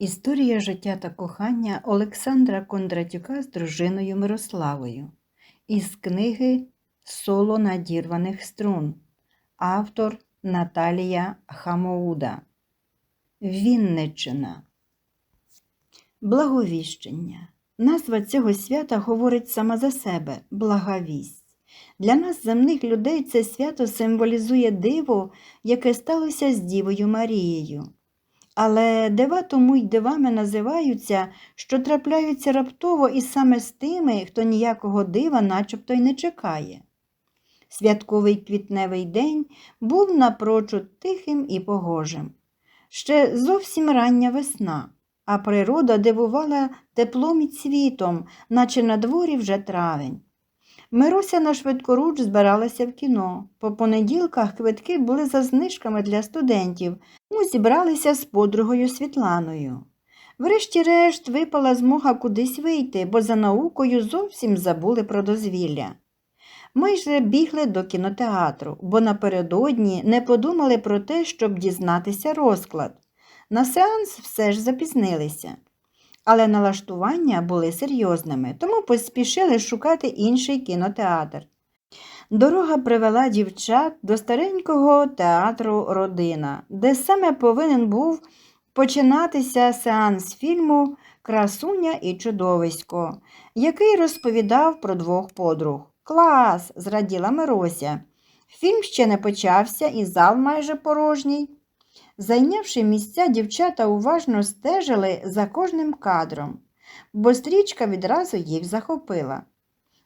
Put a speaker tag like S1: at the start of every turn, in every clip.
S1: Історія життя та кохання Олександра Кондратюка з дружиною Мирославою із книги Соло надірваних струн. Автор Наталія Хамоуда. Вінниччина. Благовіщення. Назва цього свята говорить сама за себе благовість. Для нас, земних людей, це свято символізує диво, яке сталося з Дівою Марією. Але дива тому й дивами називаються, що трапляються раптово і саме з тими, хто ніякого дива начебто й не чекає. Святковий квітневий день був напрочуд тихим і погожим. Ще зовсім рання весна, а природа дивувала теплом і цвітом, наче на дворі вже травень. Мируся на швидкоруч збиралася в кіно. По понеділках квитки були за знижками для студентів. Ми зібралися з подругою Світланою. Врешті-решт випала змога кудись вийти, бо за наукою зовсім забули про дозвілля. Ми ж бігли до кінотеатру, бо напередодні не подумали про те, щоб дізнатися розклад. На сеанс все ж запізнилися. Але налаштування були серйозними, тому поспішили шукати інший кінотеатр. Дорога привела дівчат до старенького театру Родина, де саме повинен був починатися сеанс фільму Красуня і чудовисько, який розповідав про двох подруг. Клас! зраділа Мирося. Фільм ще не почався, і зал майже порожній. Зайнявши місця, дівчата уважно стежили за кожним кадром, бо стрічка відразу їх захопила.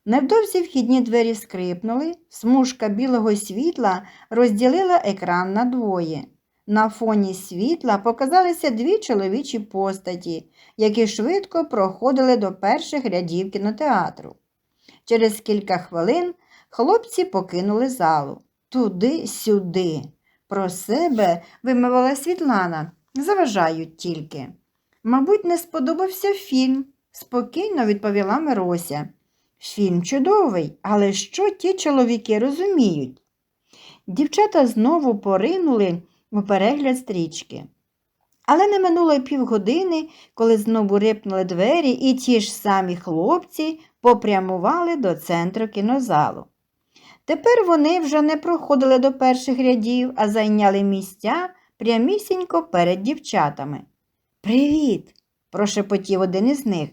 S1: Невдовзі вхідні двері скрипнули, смужка білого світла розділила екран на двоє. На фоні світла показалися дві чоловічі постаті, які швидко проходили до перших рядів кінотеатру. Через кілька хвилин хлопці покинули залу. Туди-сюди. Про себе вимовила Світлана. Заважають тільки. Мабуть, не сподобався фільм, спокійно відповіла Мирося. Фільм чудовий, але що ті чоловіки розуміють? Дівчата знову поринули у перегляд стрічки. Але не минуло й півгодини, коли знову рипнули двері, і ті ж самі хлопці попрямували до центру кінозалу. Тепер вони вже не проходили до перших рядів, а зайняли місця прямісінько перед дівчатами. Привіт, прошепотів один із них.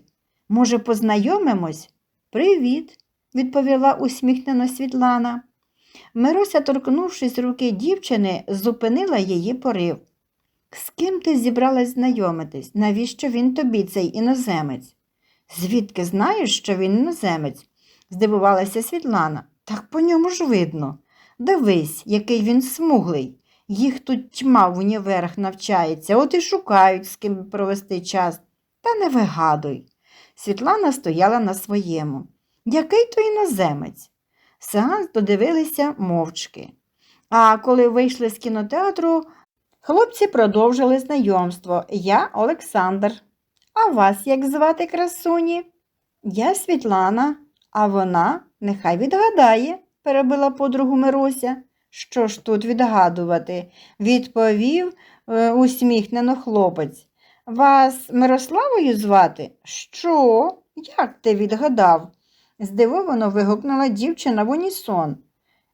S1: Може, познайомимось? Привіт, відповіла усміхнено Світлана. Мирося, торкнувшись руки дівчини, зупинила її порив. З ким ти зібралась знайомитись? Навіщо він тобі, цей іноземець? Звідки знаєш, що він іноземець? здивувалася Світлана. Так по ньому ж видно. Дивись, який він смуглий. Їх тут тьма в універах навчається, от і шукають, з ким провести час. Та не вигадуй. Світлана стояла на своєму. Який то іноземець? Сеанс додивилися мовчки. А коли вийшли з кінотеатру, хлопці продовжили знайомство. Я Олександр. А вас як звати красуні? Я Світлана, а вона нехай відгадає, перебила подругу Мирося. Що ж тут відгадувати? відповів е, усміхнено хлопець. Вас Мирославою звати? Що? Як ти відгадав? здивовано вигукнула дівчина в унісон.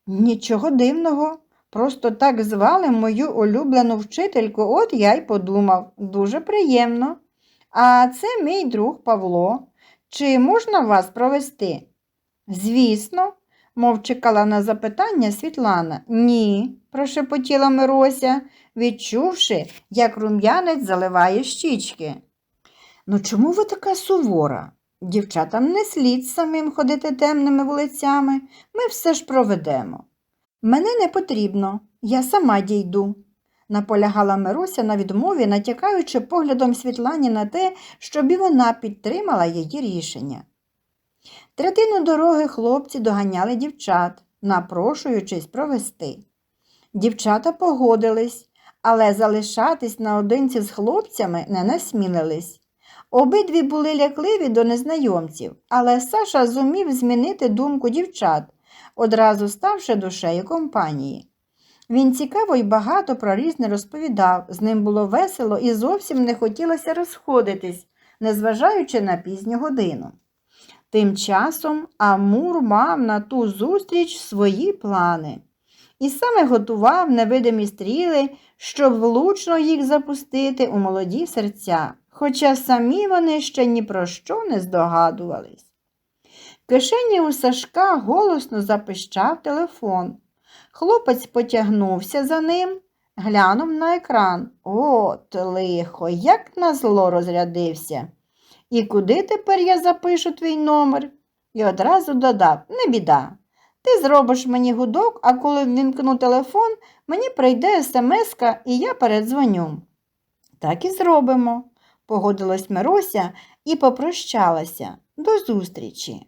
S1: Нічого дивного. Просто так звали мою улюблену вчительку, от я й подумав. Дуже приємно. А це мій друг Павло. Чи можна вас провести? Звісно, мов чекала на запитання Світлана. Ні, прошепотіла Мирося, відчувши, як рум'янець заливає щічки. Ну чому ви така сувора? Дівчатам не слід самим ходити темними вулицями, ми все ж проведемо. Мене не потрібно, я сама дійду, наполягала Мирося на відмові, натякаючи поглядом Світлані на те, щоб і вона підтримала її рішення. Третину дороги хлопці доганяли дівчат, напрошуючись провести. Дівчата погодились, але залишатись наодинці з хлопцями не насмілились. Обидві були лякливі до незнайомців, але Саша зумів змінити думку дівчат, одразу ставши душею компанії. Він цікаво і багато про різне розповідав, з ним було весело і зовсім не хотілося розходитись, незважаючи на пізню годину. Тим часом Амур мав на ту зустріч свої плани і саме готував невидимі стріли, щоб влучно їх запустити у молоді серця, хоча самі вони ще ні про що не здогадувались. В кишені у Сашка голосно запищав телефон. Хлопець потягнувся за ним, глянув на екран. От лихо, як на зло розрядився. І куди тепер я запишу твій номер? І одразу додав не біда. Ти зробиш мені гудок, а коли ввімкну телефон, мені прийде смс-ка і я передзвоню. Так і зробимо, погодилась Мирося і попрощалася. До зустрічі.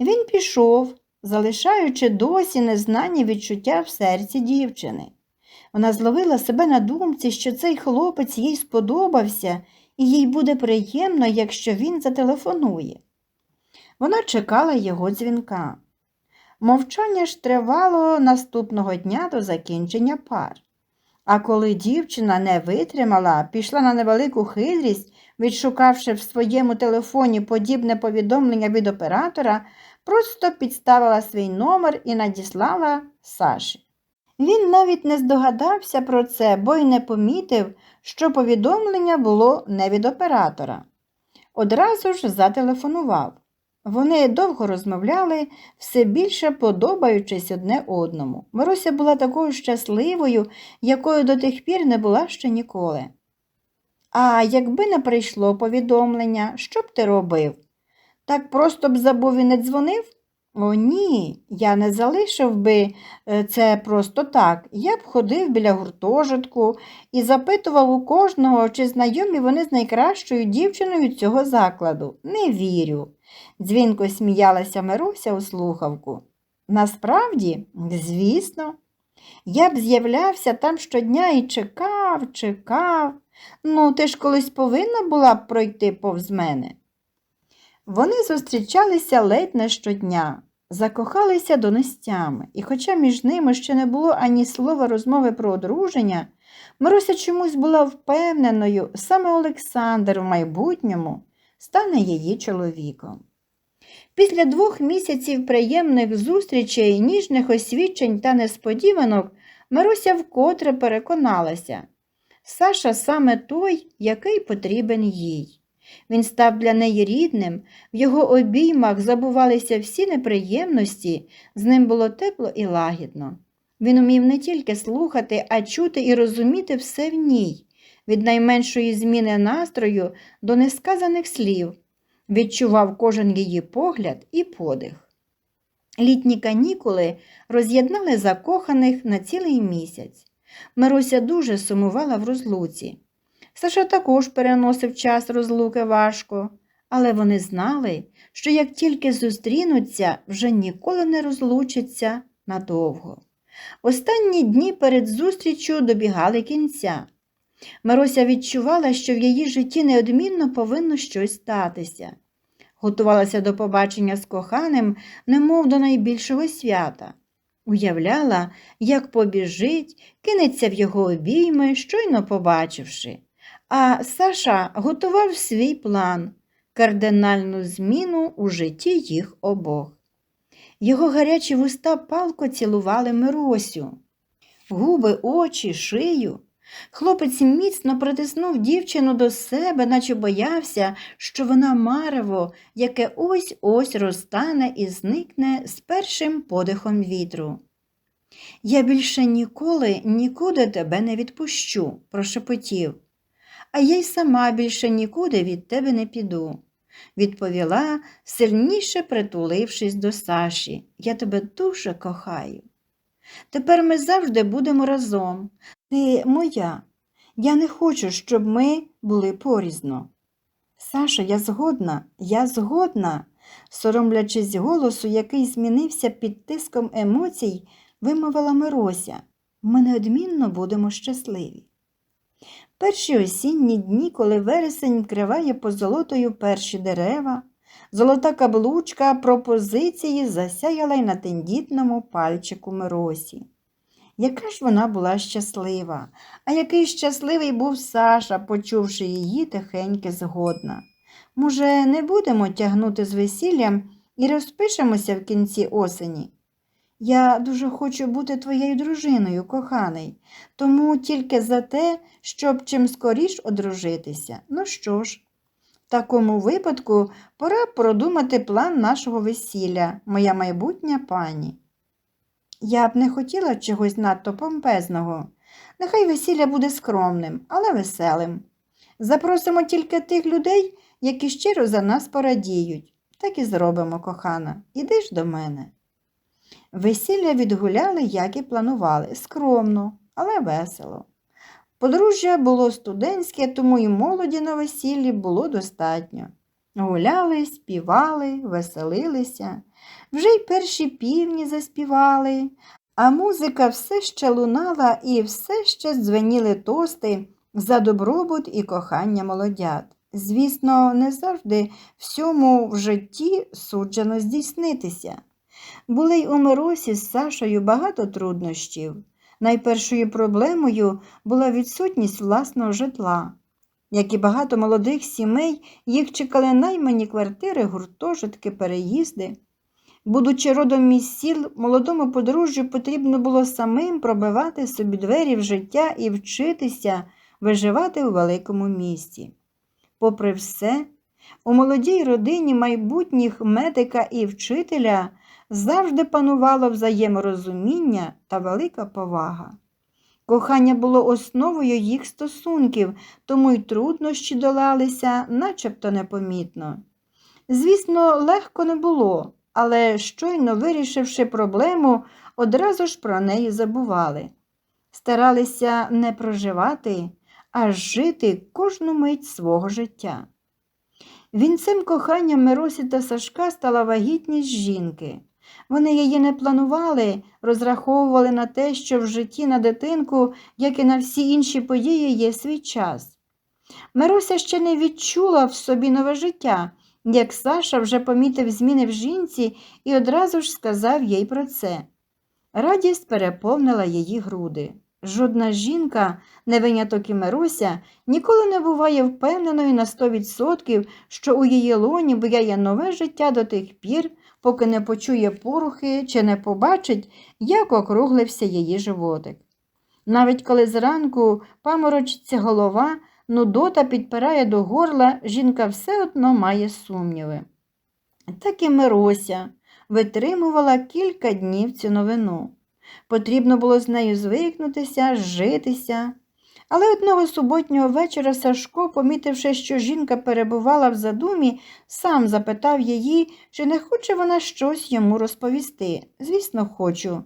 S1: Він пішов, залишаючи досі незнані відчуття в серці дівчини. Вона зловила себе на думці, що цей хлопець їй сподобався, і їй буде приємно, якщо він зателефонує. Вона чекала його дзвінка. Мовчання ж тривало наступного дня до закінчення пар. А коли дівчина не витримала, пішла на невелику хитрість, відшукавши в своєму телефоні подібне повідомлення від оператора, просто підставила свій номер і надіслала Саші. Він навіть не здогадався про це, бо й не помітив, що повідомлення було не від оператора. Одразу ж зателефонував. Вони довго розмовляли, все більше подобаючись одне одному. Маруся була такою щасливою, якою до тих пір не була ще ніколи. А якби не прийшло повідомлення, що б ти робив? Так просто б забув і не дзвонив? О, ні, я не залишив би е, це просто так. Я б ходив біля гуртожитку і запитував у кожного, чи знайомі вони з найкращою дівчиною цього закладу. Не вірю. Дзвінко сміялася Мируся у слухавку. Насправді, звісно, я б з'являвся там щодня і чекав, чекав. Ну, ти ж колись повинна була б пройти повз мене. Вони зустрічалися ледь не щодня, закохалися донестями, і хоча між ними ще не було ані слова розмови про одруження, Маруся чомусь була впевненою, саме Олександр в майбутньому стане її чоловіком. Після двох місяців приємних зустрічей, ніжних освідчень та несподіванок Маруся вкотре переконалася. Саша саме той, який потрібен їй. Він став для неї рідним, в його обіймах забувалися всі неприємності, з ним було тепло і лагідно. Він умів не тільки слухати, а чути і розуміти все в ній, від найменшої зміни настрою до несказаних слів, відчував кожен її погляд і подих. Літні канікули роз'єднали закоханих на цілий місяць. Мируся дуже сумувала в розлуці. Саша також переносив час розлуки важко, але вони знали, що як тільки зустрінуться, вже ніколи не розлучаться надовго. Останні дні перед зустрічю добігали кінця. Маруся відчувала, що в її житті неодмінно повинно щось статися. Готувалася до побачення з коханим, немов до найбільшого свята. Уявляла, як побіжить, кинеться в його обійми, щойно побачивши. А Саша готував свій план, кардинальну зміну у житті їх обох. Його гарячі вуста палко цілували Миросю, губи, очі, шию. Хлопець міцно притиснув дівчину до себе, наче боявся, що вона марево, яке ось ось розтане і зникне з першим подихом вітру. Я більше ніколи нікуди тебе не відпущу, прошепотів а я й сама більше нікуди від тебе не піду, відповіла, сильніше притулившись до Саші. Я тебе дуже кохаю. Тепер ми завжди будемо разом. Ти моя. Я не хочу, щоб ми були порізно. Саша, я згодна, я згодна, соромлячись голосу, який змінився під тиском емоцій, вимовила Мирося. Ми неодмінно будемо щасливі. Перші осінні дні, коли вересень вкриває позолотою перші дерева, золота каблучка пропозиції засяяла й на тендітному пальчику Миросі. Яка ж вона була щаслива, а який щасливий був Саша, почувши її тихеньке згодна. Може, не будемо тягнути з весіллям і розпишемося в кінці осені? Я дуже хочу бути твоєю дружиною, коханий, тому тільки за те, щоб чим скоріш одружитися. Ну що ж, в такому випадку пора продумати план нашого весілля, моя майбутня пані. Я б не хотіла чогось надто помпезного. Нехай весілля буде скромним, але веселим. Запросимо тільки тих людей, які щиро за нас порадіють. Так і зробимо, кохана. Іди ж до мене. Весілля відгуляли, як і планували, скромно, але весело. Подружжя було студентське, тому і молоді на весіллі було достатньо. Гуляли, співали, веселилися, вже й перші півні заспівали, а музика все ще лунала і все ще дзвеніли тости за добробут і кохання молодят. Звісно, не завжди всьому в житті суджено здійснитися. Були й у Миросі з Сашою багато труднощів. Найпершою проблемою була відсутність власного житла. Як і багато молодих сімей, їх чекали наймані квартири, гуртожитки, переїзди. Будучи родом із сіл, молодому подружжю потрібно було самим пробивати собі двері в життя і вчитися виживати у великому місті. Попри все, у молодій родині майбутніх медика і вчителя завжди панувало взаєморозуміння та велика повага. Кохання було основою їх стосунків, тому й труднощі долалися начебто непомітно. Звісно, легко не було, але щойно вирішивши проблему, одразу ж про неї забували. Старалися не проживати, а жити кожну мить свого життя. Вінцем кохання Миросі та Сашка стала вагітність жінки. Вони її не планували, розраховували на те, що в житті на дитинку, як і на всі інші події, є свій час. Мирося ще не відчула в собі нове життя, як Саша вже помітив зміни в жінці і одразу ж сказав їй про це. Радість переповнила її груди. Жодна жінка, не виняток і Мирося, ніколи не буває впевненою на 100%, що у її лоні буяє нове життя до тих пір, поки не почує порухи чи не побачить, як округлився її животик. Навіть коли зранку паморочиться голова, нудота підпирає до горла, жінка все одно має сумніви. Так і Мирося витримувала кілька днів цю новину. Потрібно було з нею звикнутися, житися. Але одного суботнього вечора Сашко, помітивши, що жінка перебувала в задумі, сам запитав її, чи не хоче вона щось йому розповісти. Звісно, хочу.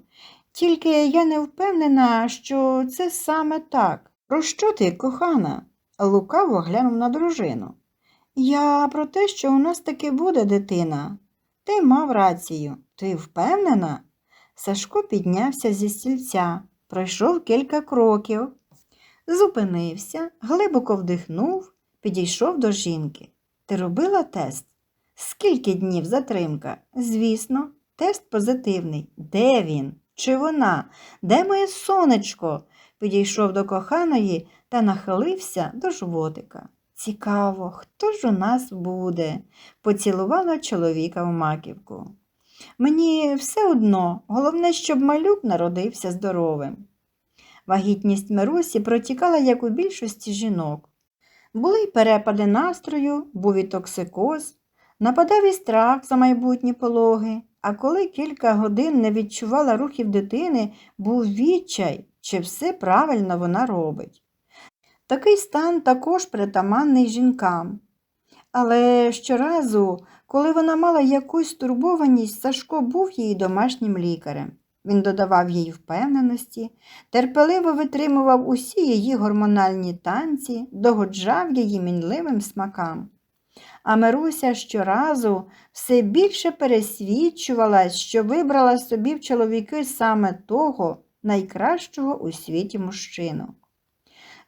S1: Тільки я не впевнена, що це саме так. Про що ти, кохана? лукаво глянув на дружину. Я про те, що у нас таки буде дитина. Ти мав рацію. Ти впевнена? Сашко піднявся зі стільця, пройшов кілька кроків, зупинився, глибоко вдихнув, підійшов до жінки. Ти робила тест? Скільки днів затримка? Звісно, тест позитивний. Де він? Чи вона? Де моє сонечко? Підійшов до коханої та нахилився до животика. Цікаво, хто ж у нас буде? поцілувала чоловіка в маківку. Мені все одно, головне, щоб малюк народився здоровим. Вагітність Миросі протікала, як у більшості жінок. Були й перепади настрою, був і токсикоз, нападав і страх за майбутні пологи, а коли кілька годин не відчувала рухів дитини, був відчай, чи все правильно вона робить. Такий стан також притаманний жінкам. Але щоразу, коли вона мала якусь стурбованість, Сашко був її домашнім лікарем. Він додавав їй впевненості, терпеливо витримував усі її гормональні танці, догоджав її мінливим смакам. А Мируся щоразу все більше пересвідчувалась, що вибрала собі в чоловіки саме того найкращого у світі мужчину.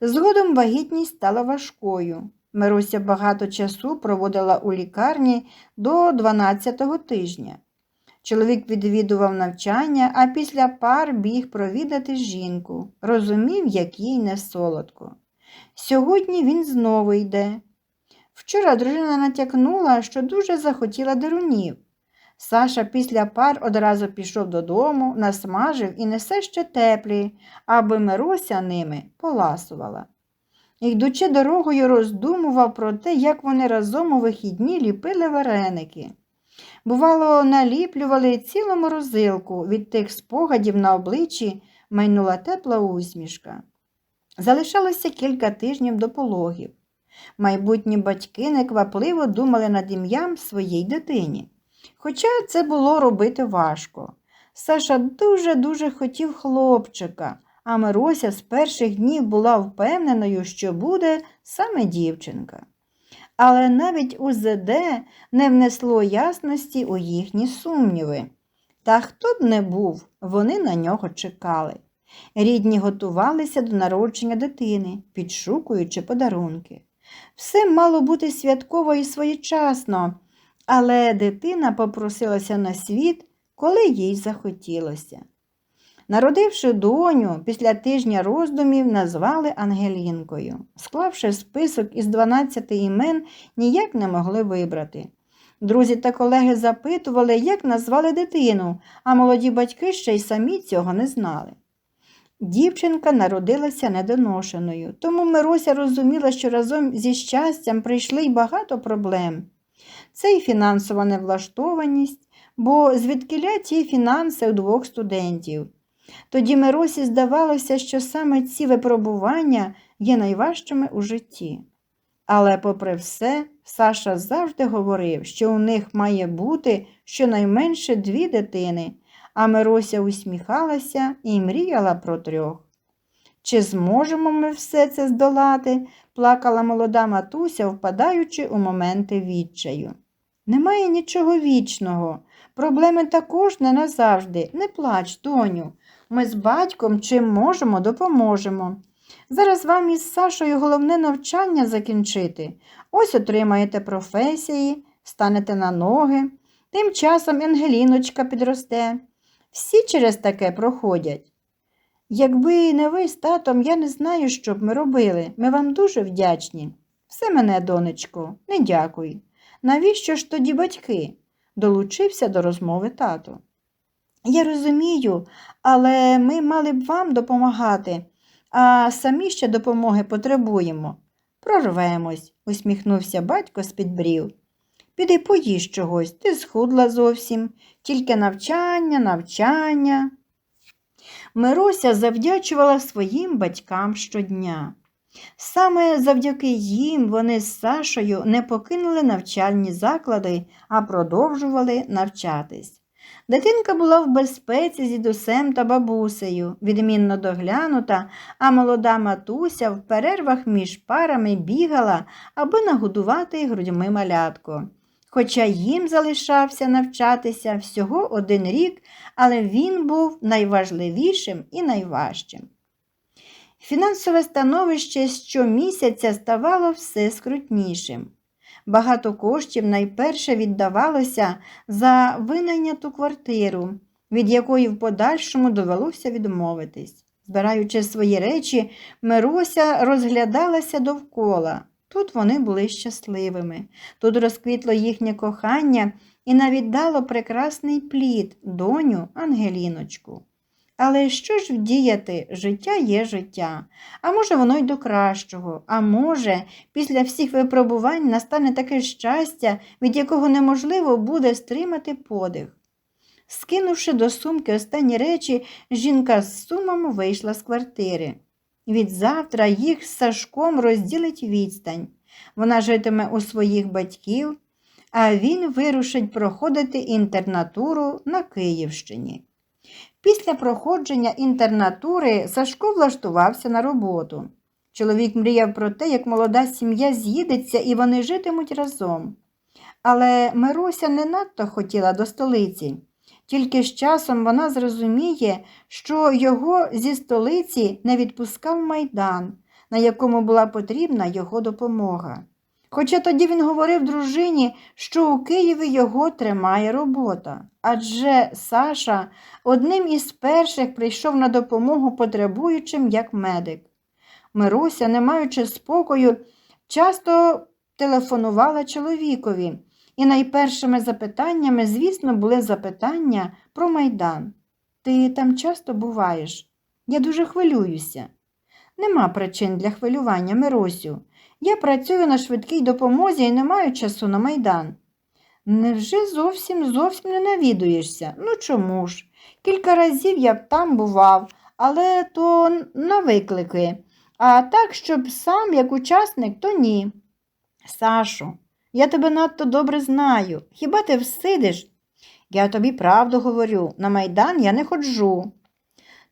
S1: Згодом вагітність стала важкою. Мируся багато часу проводила у лікарні до 12-го тижня. Чоловік відвідував навчання, а після пар біг провідати жінку. Розумів, як їй не солодко. Сьогодні він знову йде. Вчора дружина натякнула, що дуже захотіла дерунів. Саша після пар одразу пішов додому, насмажив і несе ще теплі, аби Мирося ними поласувала. Йдучи дорогою, роздумував про те, як вони разом у вихідні ліпили вареники. Бувало, наліплювали цілу морозилку, від тих спогадів на обличчі майнула тепла усмішка. Залишалося кілька тижнів до пологів. Майбутні батьки неквапливо думали над ім'ям своїй дитині. Хоча це було робити важко. Саша дуже-дуже хотів хлопчика, а Мирося з перших днів була впевненою, що буде саме дівчинка. Але навіть УЗД не внесло ясності у їхні сумніви. Та хто б не був, вони на нього чекали. Рідні готувалися до народження дитини, підшукуючи подарунки. Все мало бути святково і своєчасно, але дитина попросилася на світ, коли їй захотілося. Народивши доню, після тижня роздумів назвали Ангелінкою. Склавши список із 12 імен, ніяк не могли вибрати. Друзі та колеги запитували, як назвали дитину, а молоді батьки ще й самі цього не знали. Дівчинка народилася недоношеною, тому Мирося розуміла, що разом зі щастям прийшли й багато проблем. Це й фінансова невлаштованість, бо звідкиля ті фінанси у двох студентів. Тоді Миросі здавалося, що саме ці випробування є найважчими у житті. Але, попри все, Саша завжди говорив, що у них має бути щонайменше дві дитини, а Мирося усміхалася і мріяла про трьох. Чи зможемо ми все це здолати? плакала молода матуся, впадаючи у моменти відчаю. Немає нічого вічного. Проблеми також не назавжди. Не плач, доню. Ми з батьком чим можемо, допоможемо. Зараз вам із Сашою головне навчання закінчити. Ось отримаєте професії, станете на ноги. Тим часом Ангеліночка підросте. Всі через таке проходять. Якби не ви з татом, я не знаю, що б ми робили. Ми вам дуже вдячні. Все мене, донечко, не дякуй. Навіщо ж тоді батьки? долучився до розмови тато. Я розумію, але ми мали б вам допомагати, а самі ще допомоги потребуємо. Прорвемось, усміхнувся батько з-під брів. Піди поїж чогось, ти схудла зовсім, тільки навчання, навчання. Мирося завдячувала своїм батькам щодня. Саме завдяки їм вони з Сашою не покинули навчальні заклади, а продовжували навчатись. Дитинка була в безпеці з дідусем та бабусею, відмінно доглянута, а молода матуся в перервах між парами бігала, аби нагодувати грудьми малятко. Хоча їм залишався навчатися всього один рік, але він був найважливішим і найважчим. Фінансове становище щомісяця ставало все скрутнішим. Багато коштів найперше віддавалося за винайняту квартиру, від якої в подальшому довелося відмовитись. Збираючи свої речі, Мирося розглядалася довкола. Тут вони були щасливими, тут розквітло їхнє кохання і навіть дало прекрасний плід, доню Ангеліночку. Але що ж вдіяти? Життя є життя, а може, воно й до кращого, а може, після всіх випробувань настане таке щастя, від якого неможливо буде стримати подих. Скинувши до сумки останні речі, жінка з сумом вийшла з квартири. Відзавтра їх з Сашком розділить відстань. Вона житиме у своїх батьків, а він вирушить проходити інтернатуру на Київщині. Після проходження інтернатури Сашко влаштувався на роботу. Чоловік мріяв про те, як молода сім'я з'їдеться і вони житимуть разом. Але Мирося не надто хотіла до столиці. Тільки з часом вона зрозуміє, що його зі столиці не відпускав майдан, на якому була потрібна його допомога. Хоча тоді він говорив дружині, що у Києві його тримає робота. Адже Саша одним із перших прийшов на допомогу потребуючим як медик. Мируся, не маючи спокою, часто телефонувала чоловікові, і найпершими запитаннями, звісно, були запитання про майдан. Ти там часто буваєш? Я дуже хвилююся. Нема причин для хвилювання, Миросю. Я працюю на швидкій допомозі і не маю часу на майдан. Невже зовсім зовсім не навідуєшся? Ну чому ж? Кілька разів я б там бував, але то на виклики. А так, щоб сам як учасник, то ні. Сашо, я тебе надто добре знаю. Хіба ти всидиш? Я тобі правду говорю, на майдан я не ходжу.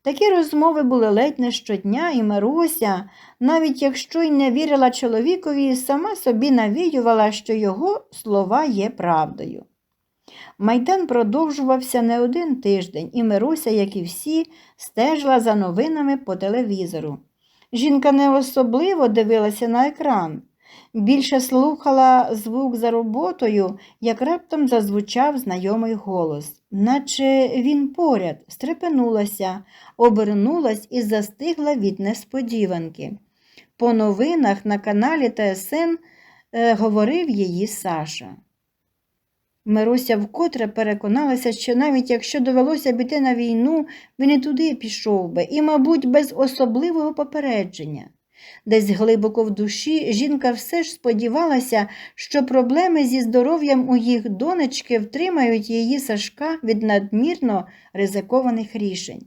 S1: Такі розмови були ледь не щодня, і Маруся, навіть якщо й не вірила чоловікові, сама собі навіювала, що його слова є правдою. Майдан продовжувався не один тиждень, і Мируся, як і всі, стежила за новинами по телевізору. Жінка не особливо дивилася на екран, більше слухала звук за роботою, як раптом зазвучав знайомий голос, наче він поряд, стрепенулася, обернулась і застигла від несподіванки. По новинах на каналі ТСН е, говорив її Саша. Мируся вкотре переконалася, що навіть якщо довелося б іти на війну, він і туди пішов би, і, мабуть, без особливого попередження. Десь глибоко в душі жінка все ж сподівалася, що проблеми зі здоров'ям у їх донечки втримають її Сашка від надмірно ризикованих рішень.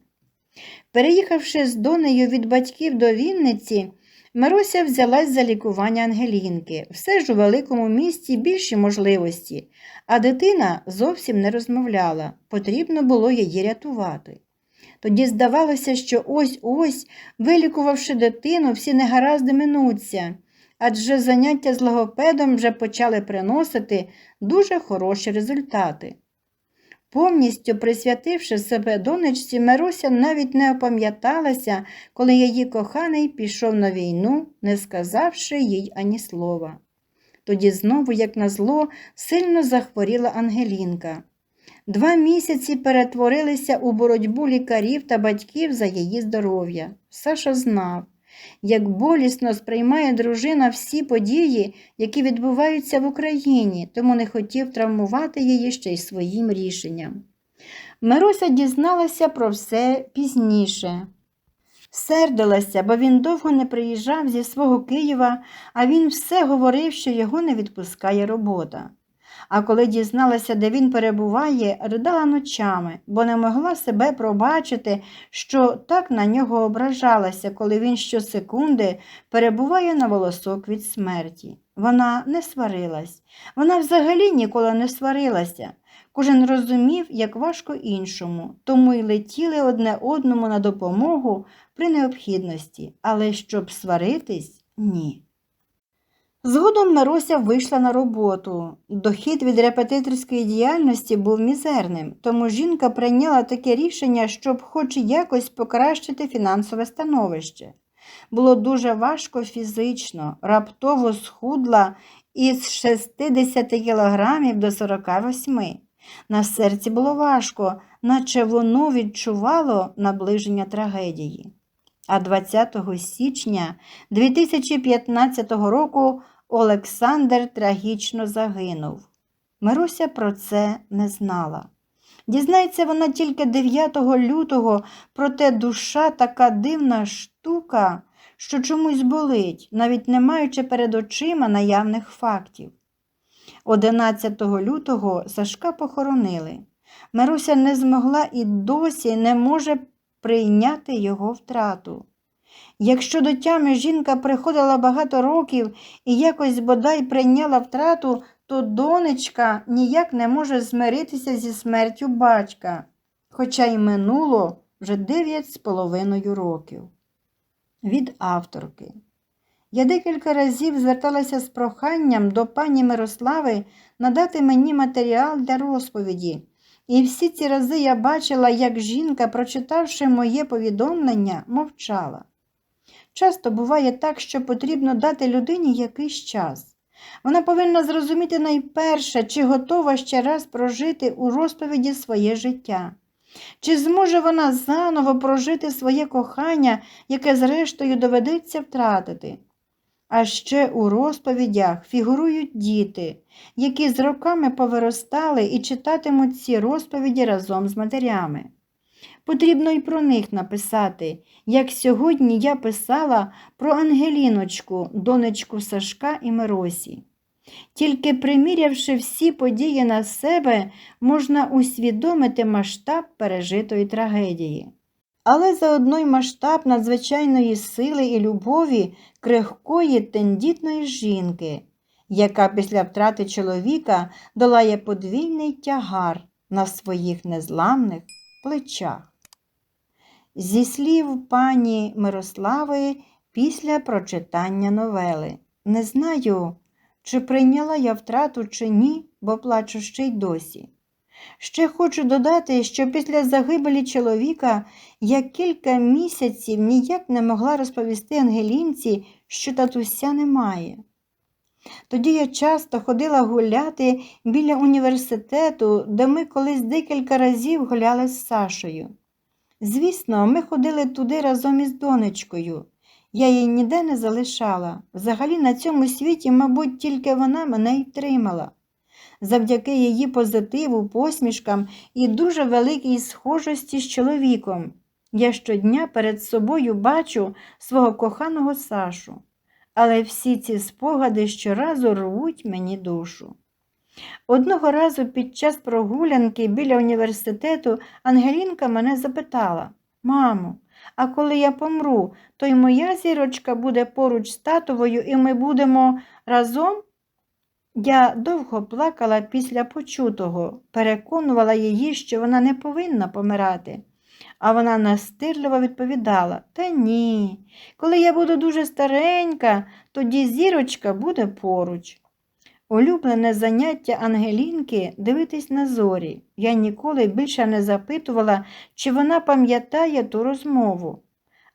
S1: Переїхавши з донею від батьків до Вінниці, Маруся взялась за лікування Ангелінки, все ж у великому місті більші можливості, а дитина зовсім не розмовляла, потрібно було її рятувати. Тоді здавалося, що ось ось, вилікувавши дитину, всі негаразди минуться, адже заняття з логопедом вже почали приносити дуже хороші результати. Повністю присвятивши себе донечці, Маруся навіть не опам'яталася, коли її коханий пішов на війну, не сказавши їй ані слова. Тоді знову, як назло, сильно захворіла Ангелінка. Два місяці перетворилися у боротьбу лікарів та батьків за її здоров'я. Саша знав, як болісно сприймає дружина всі події, які відбуваються в Україні, тому не хотів травмувати її ще й своїм рішенням. Мируся дізналася про все пізніше. Сердилася, бо він довго не приїжджав зі свого Києва, а він все говорив, що його не відпускає робота. А коли дізналася, де він перебуває, ридала ночами, бо не могла себе пробачити, що так на нього ображалася, коли він щосекунди перебуває на волосок від смерті. Вона не сварилась, вона взагалі ніколи не сварилася. Кожен розумів, як важко іншому, тому й летіли одне одному на допомогу при необхідності, але щоб сваритись ні. Згодом Маруся вийшла на роботу. Дохід від репетиторської діяльності був мізерним, тому жінка прийняла таке рішення, щоб хоч якось покращити фінансове становище. Було дуже важко фізично, раптово схудла із 60 кілограмів до 48. На серці було важко, наче воно відчувало наближення трагедії. А 20 січня 2015 року Олександр трагічно загинув. Мируся про це не знала. Дізнається вона тільки 9 лютого, проте душа така дивна штука, що чомусь болить, навіть не маючи перед очима наявних фактів. 11 лютого Сашка похоронили. Мируся не змогла і досі не може прийняти його втрату. Якщо до тями жінка приходила багато років і якось бодай прийняла втрату, то донечка ніяк не може змиритися зі смертю батька, хоча й минуло вже дев'ять з половиною років. Від авторки. Я декілька разів зверталася з проханням до пані Мирослави надати мені матеріал для розповіді. І всі ці рази я бачила, як жінка, прочитавши моє повідомлення, мовчала. Часто буває так, що потрібно дати людині якийсь час. Вона повинна зрозуміти найперше, чи готова ще раз прожити у розповіді своє життя. Чи зможе вона заново прожити своє кохання, яке зрештою доведеться втратити? А ще у розповідях фігурують діти, які з роками повиростали і читатимуть ці розповіді разом з матерями. Потрібно й про них написати, як сьогодні я писала про Ангеліночку, донечку Сашка і Миросі. Тільки примірявши всі події на себе, можна усвідомити масштаб пережитої трагедії. Але заодно й масштаб надзвичайної сили і любові крихкої тендітної жінки, яка після втрати чоловіка долає подвійний тягар на своїх незламних плечах. Зі слів пані Мирослави після прочитання новели. Не знаю, чи прийняла я втрату чи ні, бо плачу ще й досі. Ще хочу додати, що після загибелі чоловіка я кілька місяців ніяк не могла розповісти Ангелінці, що татуся немає. Тоді я часто ходила гуляти біля університету, де ми колись декілька разів гуляли з Сашою. Звісно, ми ходили туди разом із донечкою. Я її ніде не залишала. Взагалі на цьому світі, мабуть, тільки вона мене й тримала. Завдяки її позитиву, посмішкам і дуже великій схожості з чоловіком. Я щодня перед собою бачу свого коханого Сашу, але всі ці спогади щоразу рвуть мені душу. Одного разу під час прогулянки біля університету Ангелінка мене запитала Мамо, а коли я помру, то й моя зірочка буде поруч з татовою, і ми будемо разом? Я довго плакала після почутого, переконувала її, що вона не повинна помирати. А вона настирливо відповідала Та ні, коли я буду дуже старенька, тоді зірочка буде поруч. Улюблене заняття Ангелінки дивитись на зорі. Я ніколи більше не запитувала, чи вона пам'ятає ту розмову.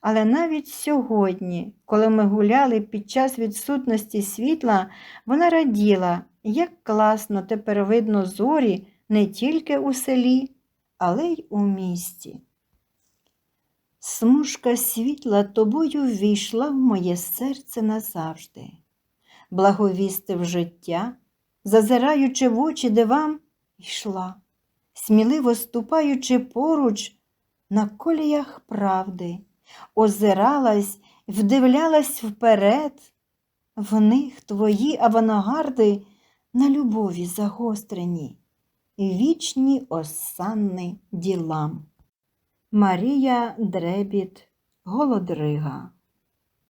S1: Але навіть сьогодні, коли ми гуляли під час відсутності світла, вона раділа, як класно тепер видно зорі не тільки у селі, але й у місті. Смужка світла тобою ввійшла в моє серце назавжди благовістив життя, зазираючи в очі дивам, йшла, сміливо ступаючи поруч на коліях правди, озиралась, вдивлялась вперед, в них твої авангарди на любові загострені, вічні осанни ділам. Марія Дребіт Голодрига